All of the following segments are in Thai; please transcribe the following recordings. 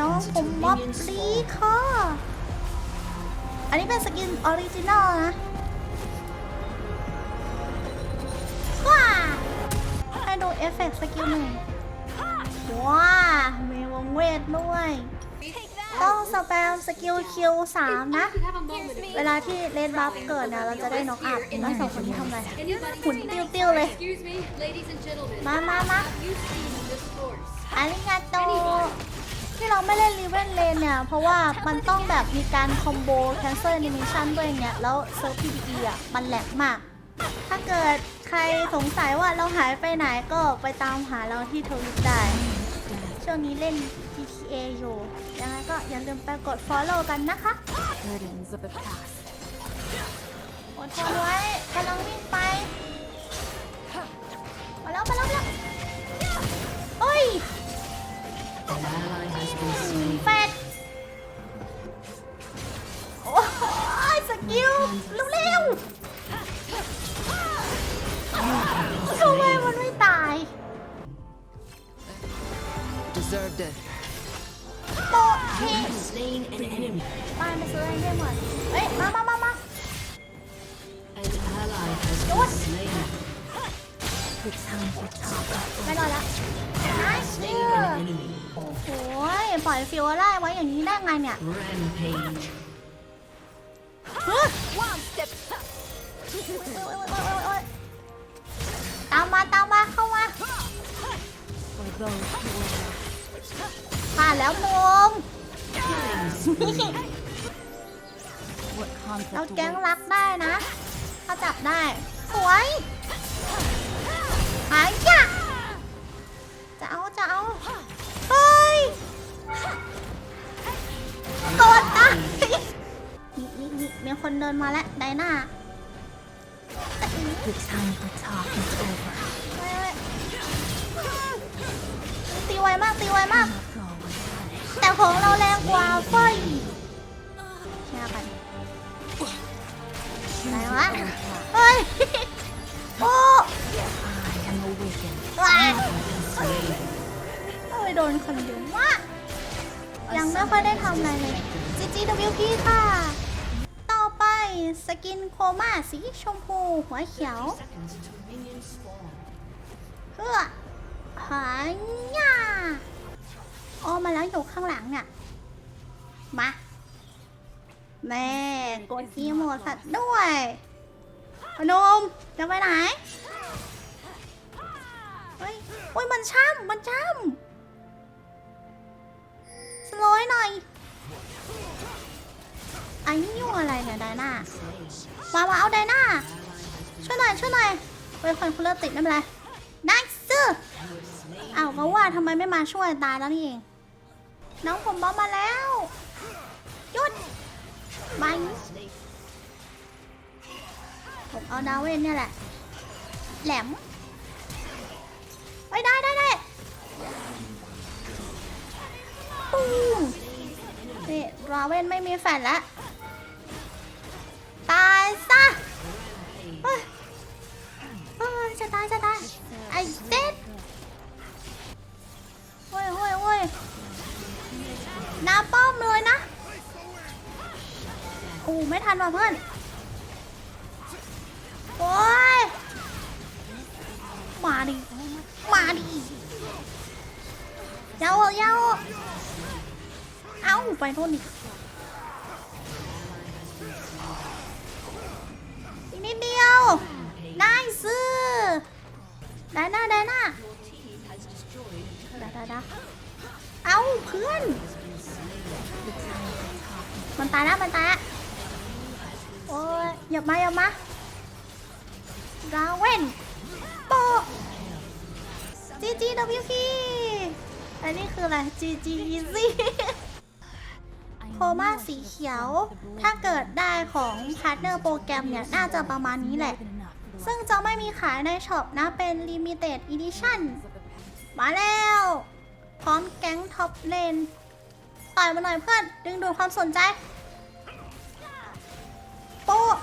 น้องผมม็อบลีค่ะอันนี้เป็นสกินออริจินอลนะว้าให้ดูเอฟเฟกต์สกิลหนึ่งว้ามีวงเวทด้วย ต้องสแปมสกิลคิวสามนะ เวลาที่เลนบัฟเกิดเนี่ยเราจะได้น็อกอัพแล้วสองคนนี้ทำอะไรหมุนติ้วๆเลย มามามาอาริงาโต ที่เราไม่เล่นรีเวนเลนเนี่ย เพราะว่ามันต้องแบบมีการคอมโบ cancel animation ด้วยองเงี้ยแล้วเซิร์ฟ PvE อะ มันแหลกมาก ถ้าเกิดใครสงสัยว่าเราหายไปไหนก็ไปตามหาเราที่ทวิตได้ ช่วงนี้เล่น GTA อยู่ยังไงก็อย่าลืมไปกด follow กันนะคะอดทนไว้กำลังวิ่งไปมาแล้วมาแล้วมาแล้วเฮ้ย An ally has been slain. แฟดโอ้ยสกิลเร็วๆทำไมมันไม่ตาย Deserved it. โตะที You have slain an enemy. บ้านไปซื้อไอเทมก่อนเฮ้ย มามามามา An ally has What? been slain. The time for talk. ไม่รอละน่าเชื่ Slain อ an enemy. โอ้ยปล่อยฟิวไล่ไว้อย่างนี้ได้ไงเนี่ย Rampage. เฮ้ย One step. ตามมาตามมาเข้ามา For those who were ผ่านแล้วมง what เรา conflict แก๊ง awaits. รักได้นะถ้าจับได้ สวย หายยะจะเอาจะเอาเฮ้ยกดตายนี่นี่นี่มีคนเดินมาแล้วไดหน้า The time for talk is over. เฮ้ยตีไวมากตีไวมาก Not go unpunished. แต่ของเราแรงกว่าเฟ้ยแชร์กันไหนวะเฮ้ย โอ้ I am awakened. ว้ายเอ้ยโดนคนเยอะมากยังไม่ค่อยได้ทำอะไรเลย GGWP ค่ะ ต่อไปสกินโคม่าสีชมพูหัวเขียว Seconds until minions spawn. เพื่อหายาออมาแล้วอยู่ข้างหลังเนี่ยมา แม่กดอีโมดสัตว์ด้วยพนมจะไปไหน เฮ้ยโอ้ยมันช่ำมันช่ำสโลยหน่อยไอ้นี่ยุ่งอะไรเนี่ยไดน่า Slain. มามาเอาไดน่าช่วยหน่อยช่วยหน่อยเฮ้ยคนคุณเลิกติดไม่เป็นไรนักซื้ออ้าวก็ว่าทำไมไม่มาช่วยตายแล้วนี่เอง น้องผมบอมมาแล้วหยุดไปผมเอาดาวเวนเนี่ยแหละแหลม ไปได้ได้ได้ปุ้งนี่ดาเวนไม่มีแฟนแล้ว ตายซะเฮ้ยเฮ้ยจะตายจะตายไอ้เด็ดเฮ้ยเฮ้ยเฮ้ยน้าป้อมเลยนะโอ้ไม่ทันว่ะเพื่อนโอ้ยมาดิ มาดิเย้าวๆยาวเอ้าไปโน่นดิอีกนิดเดียว ได้ซื้อได้หน้าได้หน้าได้ได้ได้เอ้าเพื่อน มันตายแล้วมันตายแล้วโอ้ยอย่ามาอย่ามาดาเวนโป จีจีดวิคีอันนี้คืออะไรจีจีอีซี่โคม่าสีเขียว ถ้าเกิดได้ของพาร์ทเนอร์โปรแกรมเนี่ย น่าจะประมาณนี้แหละ ซึ่งจะไม่มีขายในช็อปนะ เป็น Limited Edition มาแล้ว พร้อมแก๊งท็อปเลน ต่อยมาหน่อยเพื่อน ดึงดูดความสนใจ โป๊ะ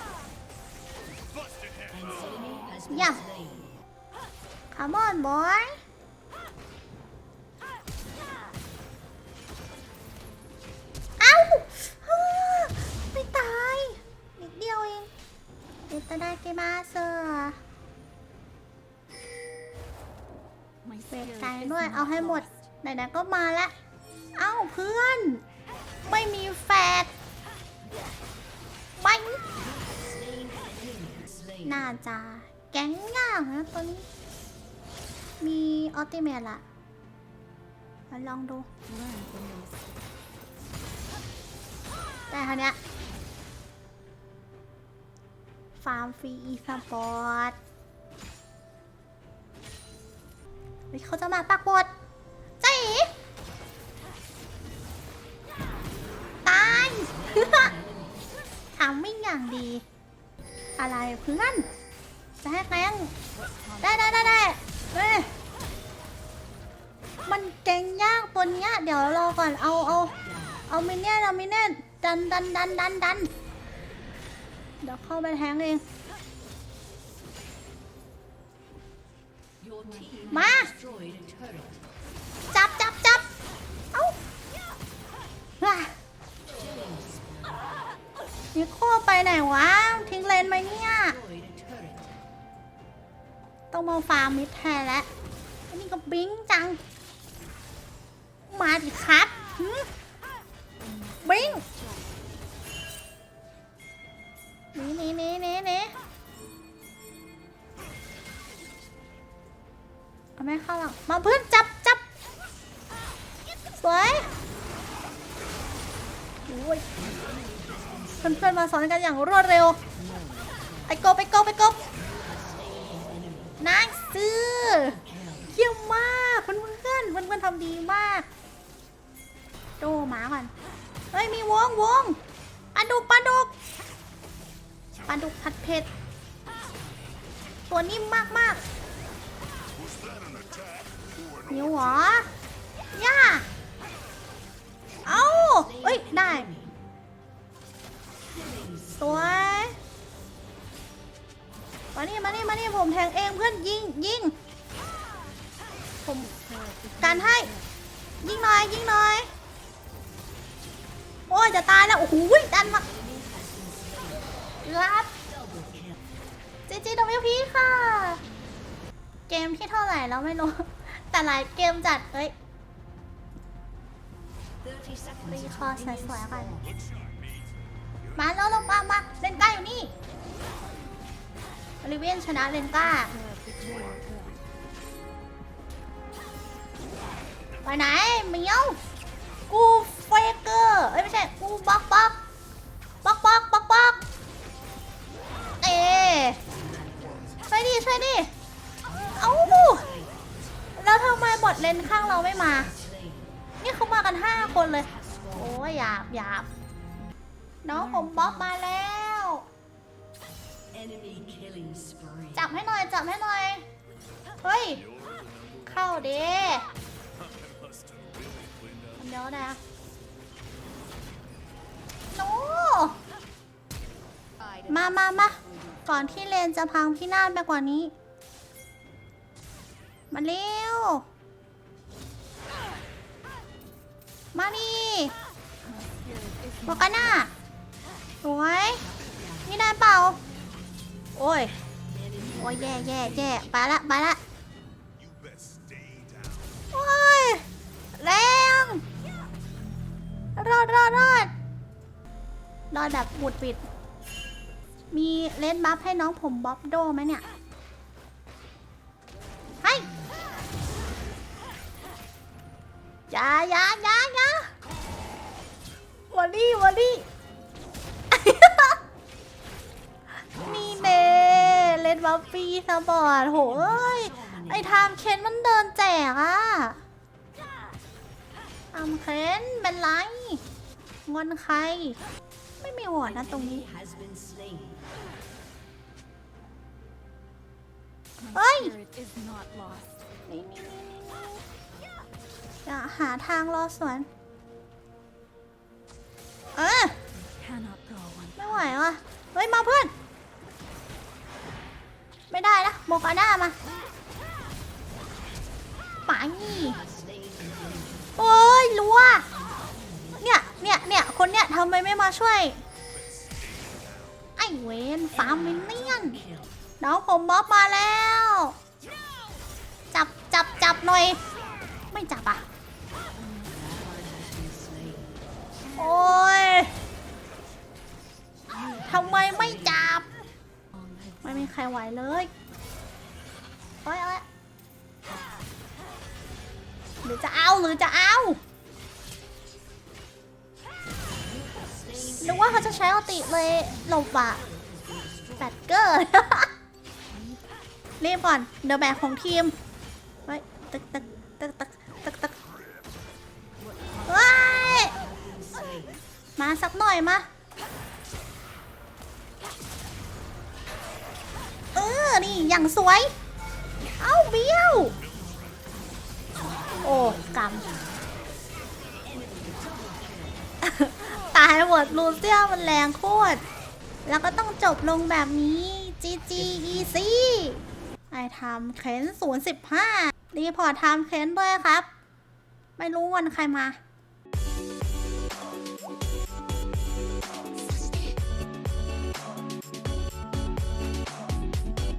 An enemy has been Yeah. slain. Come on boy มาเซอร์เบรก spirit ใจด้วยเอาให้หมด ไหนๆก็มาล้วเอ้าเพื่อน ไม่มีแฟดไม่น่าจะแก๊งย่างนะตัวนี้ มีออติเมทละมาลองดูแต่คราวเนี้ย ฟาร์มฟรีอีสปอร์ตเฮ้ยเขาจะมาปักบดเจ๊ตายทำไม่อย่างดี อะไรเพื่อนจะให้แกงได้ได้ได้ได้เฮ้ยมันเก่งยากตัวเนี้ยเดี๋ยวรอก่อนเอาเอาเอามินเนี่ยนเอามินเนี่ยนดันดันดันดันดัน เดี๋ยวเข้าไปแทงเอง Your team มา destroyed a turret. จับจับจับเอ้าว้านี่โคไปไหนวะ ทิ้งเลนไหมเนี่ย Destroyed a turret. ต้องมาฟาร์มมิดแทนแล้วอันนี้ก็บลิงจัง มาดิครับหืมบลิง หนี่นี่นี่นี่นี่เอาไม่เข้าหรอกมาเพื่อนจับจับสวยโอ้ยเพื่อนๆมาสอนกันอย่างรวดเร็ว ไปโกไปโกไปโกนายซื้อเยี่ยมมากเพื่อนเพื่อนเพื่อนเพื่อนทำดีมากโดหมาก่อนเฮ้ยมีวงวงปลาดุกปลาดุก ปลาดุกผัดเผ็ด ตัวนิ่มมากมากหิวเหรอย่า เอาเอ้ย ได้ สวยมานี่มานี่มานี่ผมแทงเองเพื่อนยิงยิงผมการให้ ยิงหน่อยยิงหน่อย โอ้ยจะตายแล้ว โอ้โหดันมา รับจีจีดวิพีค่ะ เกมที่เท่าไหร่แล้วไม่รู้ แต่หลายเกมจัดเฮ้ยรีคอร์ minions สวยๆก่อนมาแล้วลงมามาเลนก้าอยู่นี่ริเวนชนะเลนก้า ไปไหนเมียว กูเฟเกอร์ เอ้ยไม่ใช่ กูบล็อกบล็อก ช่วยดิช่ดิเอ้าแล้วทำไมบอดเลนข้างเราไม่มา นี่เขามากันห้าคนเลย โอ้ยหยาบหยาบน้องผมบ๊อบมาแล้ว จับให้หน่อย จับให้หน่อย เฮ้ย เข้าเด้เดี๋ยวนะโนมามามา ก่อนที่เลนจะพังพินาศไปกว่านี้ มาเร็ว มานี่บอกกันหน่ะสวยนี่ได้เปล่า โอ้ย โอ้ยแย่แย่แย่ไปละไปละโอ้ยแรงรอดรอดรอดรอดแบบบุดปิด มีเลนบัฟให้น้องผมบ๊อบโดไหมเนี่ยให้ยายายายาวอลลี่วอลลี่นี่เน่เล่นบัฟฟีสปอร์ตโห้ยไอ้ไทม์เคนมันเดินแจกอะทำเคนเป็นไรงอนใคร ไม่มีวอร์ดนะตรงนี้ อย่าหาทางรอสวน เออไม่ไหวว่ะ เฮ้ย มาเพื่อน ไม่ได้นะโมกาน่ามาป่านี่ Slain an enemy. โอ้ยรัวเนี่ย เนี่ย เนี่ย คนเนี่ยทำไมไม่มาช่วย ไอ้เวนฟาร์มมินเนี่ยน น้องผมบ๊อบมาแล้ว จับจับจับหน่อย ไม่จับอะ โอ้ยทำไมไม่จับ ไม่มีใครไหวเลย โอ้ยโอ้ยหรือจะเอาหรือจะเอานึกว่าเขาจะใช้อติเลยหลบอะแบตเกอร์ รีบก่อน เดี๋ยวแบกของทีมเฮ้ตึกตึกตึกตึกตึกตึกว้ายมาสักหน่อยมาเออ นี่อย่างสวย เอ้าเบี้ยว โอ้กำตายหมดลูเซียมันแรงโคตร แล้วก็ต้องจบลงแบบนี้ GG easy ไอทำเค้นศูนย์สิบห้ารีพอร์ตทำเค้นด้วยครับ ไม่รู้วันใครมา